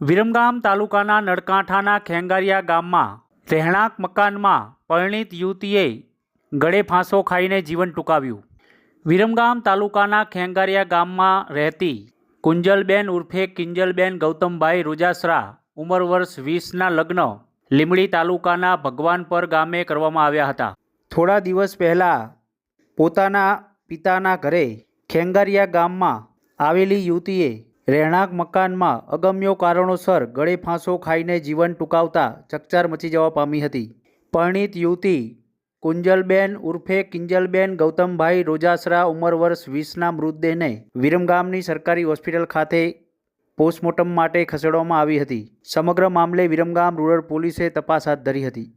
વિરમગામ તાલુકાના નળકાંઠાના ખેંગારિયા ગામમાં રહેણાંક મકાનમાં પરિણીત યુવતીએ ગળે ફાંસો ખાઈને જીવન ટૂંકાવ્યું. વિરમગામ તાલુકાના ખેંગારિયા ગામમાં રહેતી કુંજલબેન ઉર્ફે કિંજલબેન ગૌતમભાઈ રોજાસરા ઉંમર વર્ષ વીસના લગ્ન લીમડી તાલુકાના ભગવાનપર ગામે કરવામાં આવ્યા હતા. થોડા દિવસ પહેલાં પોતાના પિતાના ઘરે ખેંગારિયા ગામમાં આવેલી યુવતીએ રહેણાંક મકાનમાં અગમ્યો કારણોસર ગળે ફાંસો ખાઈને જીવન ટૂંકાવતા ચકચાર મચી જવા પામી હતી. પરણિત યુવતી કુંજલબેન ઉર્ફે કિંજલબેન ગૌતમભાઈ રોજાસરા ઉંમર વર્ષ વીસના મૃતદેહને વિરમગામની સરકારી હોસ્પિટલ ખાતે પોસ્ટમોર્ટમ માટે ખસેડવામાં આવી હતી. સમગ્ર મામલે વિરમગામ રૂરલ પોલીસે તપાસ હાથ ધરી હતી.